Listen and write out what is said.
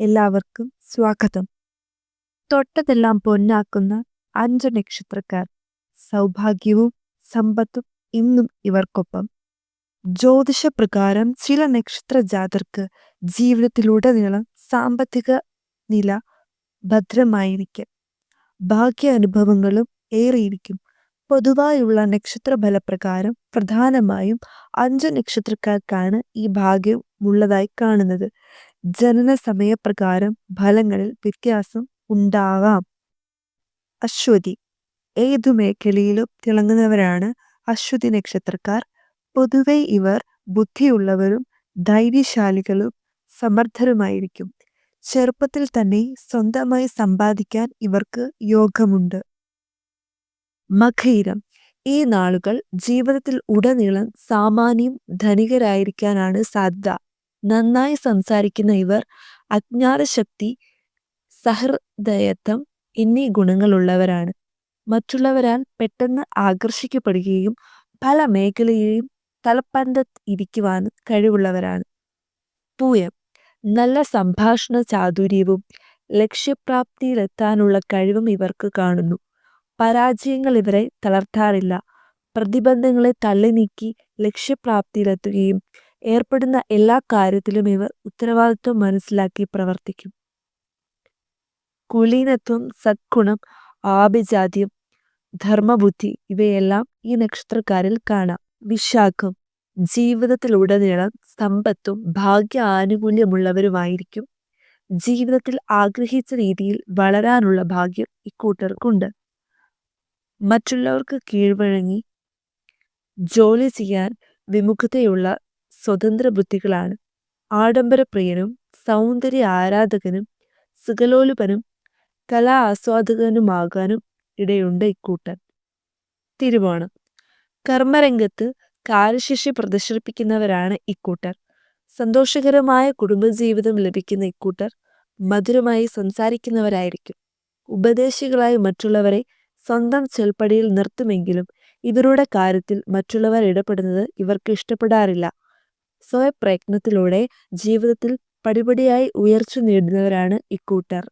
എല്ലാവർക്കും സ്വാഗതം. തൊട്ടതെല്ലാം പൊന്നാക്കുന്ന അഞ്ച് നക്ഷത്രക്കാർ. സൗഭാഗ്യവും സമ്പത്തും ഇന്നും ഇവർക്കൊപ്പം. ജ്യോതിഷപ്രകാരം ചില നക്ഷത്ര ജാതർക്ക് ജീവിതത്തിലുടനീളം സാമ്പത്തിക നില ഭദ്രമായിരിക്കും. ഭാഗ്യ അനുഭവങ്ങളും ഏറിയിരിക്കും. പൊതുവായുള്ള നക്ഷത്ര ഫലപ്രകാരം പ്രധാനമായും അഞ്ച് നക്ഷത്രക്കാർക്കാണ് ഈ ഭാഗ്യം ഉള്ളതായി കാണുന്നത്. ജനന സമയപ്രകാരം ഫലങ്ങളിൽ വ്യത്യാസം ഉണ്ടാകാം. അശ്വതി. ഏതു മേഖലയിലും തിളങ്ങുന്നവരാണ് അശ്വതി നക്ഷത്രക്കാർ. പൊതുവെ ഇവർ ബുദ്ധിയുള്ളവരും ധൈര്യശാലികളും സമർത്ഥരുമായിരിക്കും. ചെറുപ്പത്തിൽ തന്നെ സ്വന്തമായി സമ്പാദിക്കാൻ ഇവർക്ക് യോഗമുണ്ട്. മഖീരം ഈ നാളുകൾ ജീവിതത്തിൽ ഉടനീളം സാമാന്യം ധനികരായിരിക്കാനാണ് സാധ്യത. നന്നായി സംസാരിക്കുന്ന ഇവർ അജ്ഞാതശക്തി സഹൃദയത്വം എന്നീ ഗുണങ്ങളുള്ളവരാണ്. മറ്റുള്ളവരാൽ പെട്ടെന്ന് ആകർഷിക്കപ്പെടുകയും പല മേഖലയെയും തലപ്പന്തത്ത് ഇരിക്കുവാനും കഴിവുള്ളവരാണ്. പൂയം നല്ല സംഭാഷണ ചാതുര്യവും ലക്ഷ്യപ്രാപ്തിയിലെത്താനുള്ള കഴിവും ഇവർക്ക് കാണുന്നു. പരാജയങ്ങൾ ഇവരെ തളർത്താറില്ല. പ്രതിബന്ധങ്ങളെ തള്ളി നീക്കി ലക്ഷ്യപ്രാപ്തിയിലെത്തുകയും ഏർപ്പെടുന്ന എല്ലാ കാര്യത്തിലും ഇവർ ഉത്തരവാദിത്വം മനസ്സിലാക്കി പ്രവർത്തിക്കും. കുലീനത്വം സദ്ഗുണം ആഭിജാത്യം ധർമ്മബുദ്ധി ഇവയെല്ലാം ഈ നക്ഷത്രക്കാരിൽ കാണാം. വിശാഖം ജീവിതത്തിലുടനീളം സമ്പത്തും ഭാഗ്യ ആനുകൂല്യമുള്ളവരുമായിരിക്കും ജീവിതത്തിൽ ആഗ്രഹിച്ച രീതിയിൽ വളരാനുള്ള ഭാഗ്യം ഇക്കൂട്ടർക്കുണ്ട്. മറ്റുള്ളവർക്ക് കീഴ്വഴങ്ങി ജോലി ചെയ്യാൻ വിമുഖതയുള്ള സ്വതന്ത്ര ബുദ്ധികളാണ് ആഡംബരപ്രിയനും സൗന്ദര്യ ആരാധകനും സുഖലോലുപനും കലാ ആസ്വാദകനുമാകാനും ഇടയുണ്ട് ഇക്കൂട്ടർ. തിരുവോണം. കർമ്മരംഗത്ത് കാര്യശേഷി പ്രദർശിപ്പിക്കുന്നവരാണ് ഇക്കൂട്ടർ. സന്തോഷകരമായ കുടുംബജീവിതം ലഭിക്കുന്ന ഇക്കൂട്ടർ മധുരമായി സംസാരിക്കുന്നവരായിരിക്കും. ഉപദേശികളായി മറ്റുള്ളവരെ സ്വന്തം ചെൽപ്പടിയിൽ നിർത്തുമെങ്കിലും ഇവരുടെ കാര്യത്തിൽ മറ്റുള്ളവർ ഇടപെടുന്നത് ഇവർക്ക് ഇഷ്ടപ്പെടാറില്ല. സ്വയപ്രയത്നത്തിലൂടെ ജീവിതത്തിൽ പടിപടിയായി ഉയർച്ച നേടുന്നവരാണ് ഇക്കൂട്ടർ